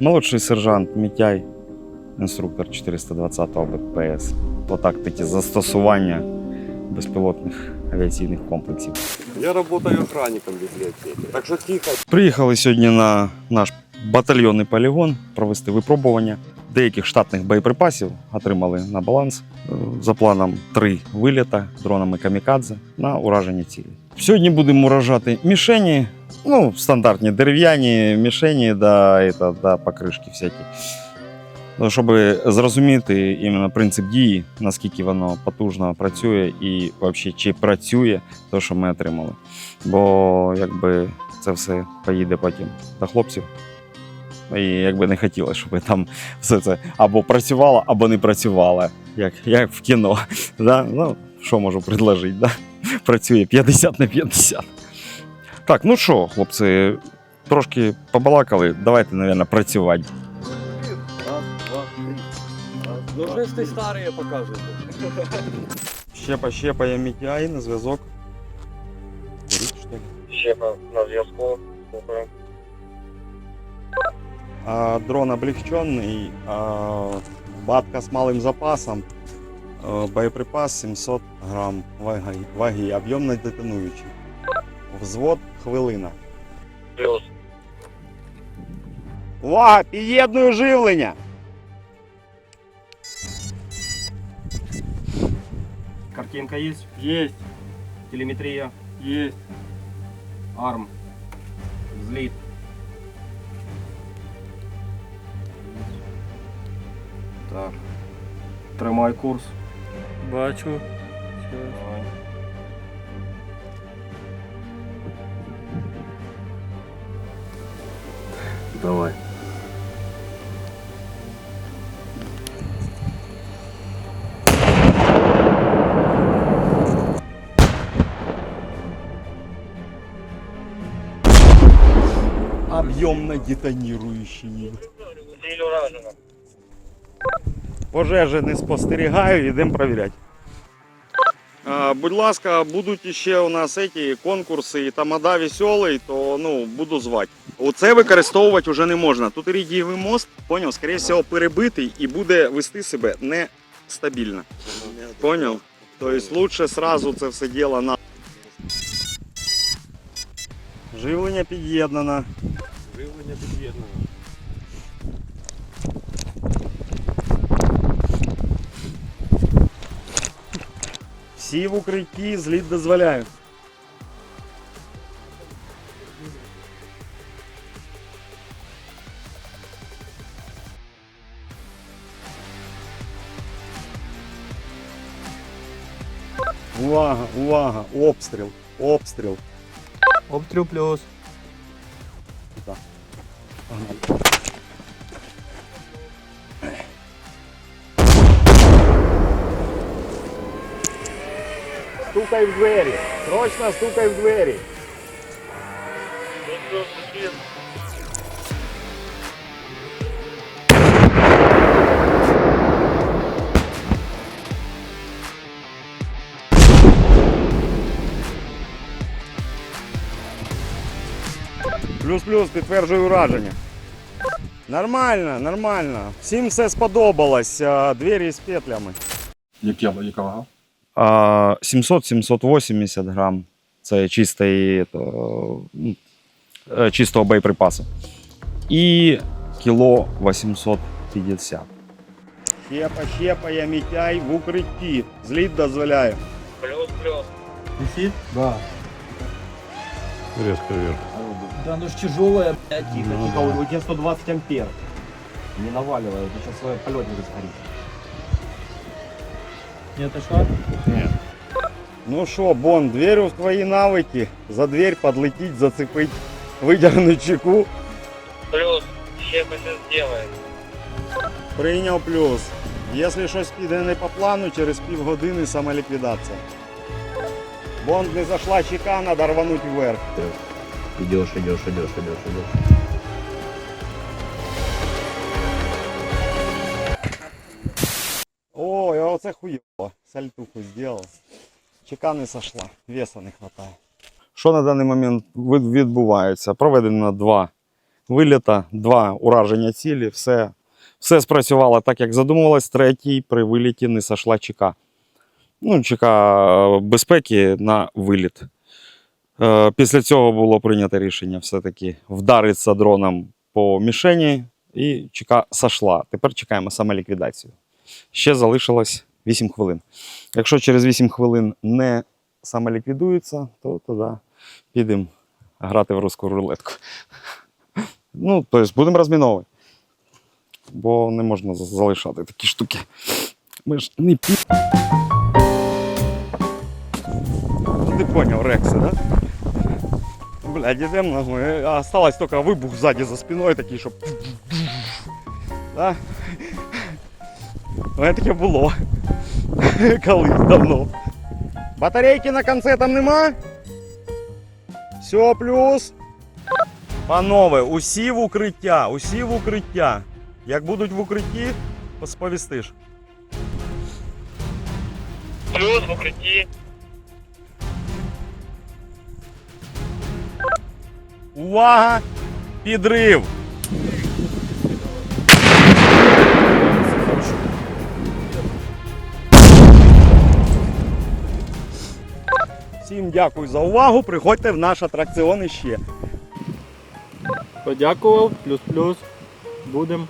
Молодший сержант Мітяй, інструктор 420-го БПС по тактиці застосування безпілотних авіаційних комплексів. Я работаю охранником в библиотеке. Так что тихо. Приїхали сьогодні на наш батальйонний полігон провести випробування. Деяких штатних боєприпасів отримали на баланс Е, за планом три виліта дронами камікадзе на ураження цілі. Сьогодні будемо уражати мішені, ну, стандартні дерев'яні мішені да, это, да, покришки всякі. Ну, Щоб зрозуміти іменно принцип дії, наскільки воно потужно працює і взагалі чи працює те, що ми отримали. Бо якби це все поїде потім до хлопців. І якби не хотілося, щоб там все це або працювало, або не працювало, як, як в кіно. Да? Ну, що можу предложити? Да? Працює 50 на 50. Так, ну що, хлопці, трошки побалакали, давайте, мабуть, працювати. Ну ти старі показуєте. Щепа, щепа, я Мітяй на зв'язок. Щепа на зв'язку. А, дрон облегченный, а, батка с малым запасом, а, боеприпас 700 грамм ваги, ваги об'ємно детонуючий. Взвод хвилина. Плюс. Увага! Під'єдную живлення! Картинка есть? Есть. Телеметрия? Есть. Арм. Взлит. Так. Тримай курс. Бачу. Давай. Давай. Об'ємно детоніруючий. Ціль уражена. Пожежі не спостерігаю, йдемо перевіряти. А, будь ласка, будуть ще у нас ці конкурси і тамада веселий, то ну, буду звати. Оце використовувати вже не можна. Тут рідієвий мост, поняв, скоріше всього, перебитий і буде вести себе нестабільно. Поняв? Тобто лучше сразу це все діло на. Живлення під'єднано. Живлення під'єднано. Всі в укритті, зліт дозволяю. Увага, увага, обстріл, обстріл. Обстріл плюс. Погнали. Стукай в двері. Срочно стукай в двері. Плюс-плюс, підтверджую ураження. Нормально, нормально. Всім все сподобалось. Двері з петлями. Яка, яка вага? А, 700-780 грам. Це чистий, то, ну, е, чистого боєприпасу. І кіло 850. Щепа, щепа, я мітяй в укритті. Зліт дозволяю. Плюс, плюс. Висит? Да. Резко вверх. Да ну ж тяжелая, блядь. Тихо, Ну тихо, да. у тебя 120 ампер. Не наваливай, ты сейчас свой полет не сгорит. Не отошла? Ну що, Бон, вірю в твої навики. За дверь подлетіть, зацепить, видягнути чеку. Плюс. Щепа сейчас сделает. Прийняв плюс. Якщо щось піде не по плану, через півгодини самоліквідація. Бонд не зайшла чека, треба рванути вверх. Идешь, идешь, идешь, идешь, идешь. Ой, а оце хуєво. Сальтуху зробив. Чека не сошла, веса не вистачає. Що на даний момент відбувається? Проведено два виліта, два ураження цілі, все, все спрацювало так, як задумувалось. Третій при виліті не сошла ЧК. Ну, ЧК е, безпеки на виліт. Е, Після цього було прийнято рішення все-таки вдаритися дроном по мішені, і ЧК сошла. Тепер чекаємо саме ліквідацію. Ще залишилось 8 хвилин. Якщо через 8 хвилин не самоліквідується, то тоді підемо грати в русську рулетку. Ну, тобто будемо розміновувати. Бо не можна залишати такі штуки. Ми ж не пі. Ти поняв, Рекси, да? Блядь, нахуй. А осталось тільки вибух ззаді за спиною такий, щоб. Да? У таке було. Колись давно. Батарейки на конце там нема? Все, плюс. Панове, усі в укриття, усі в укриття. Як будуть в укритті, сповістиш. Плюс в укрытии. Увага! Підрив! Всім дякую за увагу. Приходьте в наш атракціон іще. Подякував, плюс-плюс. Будем.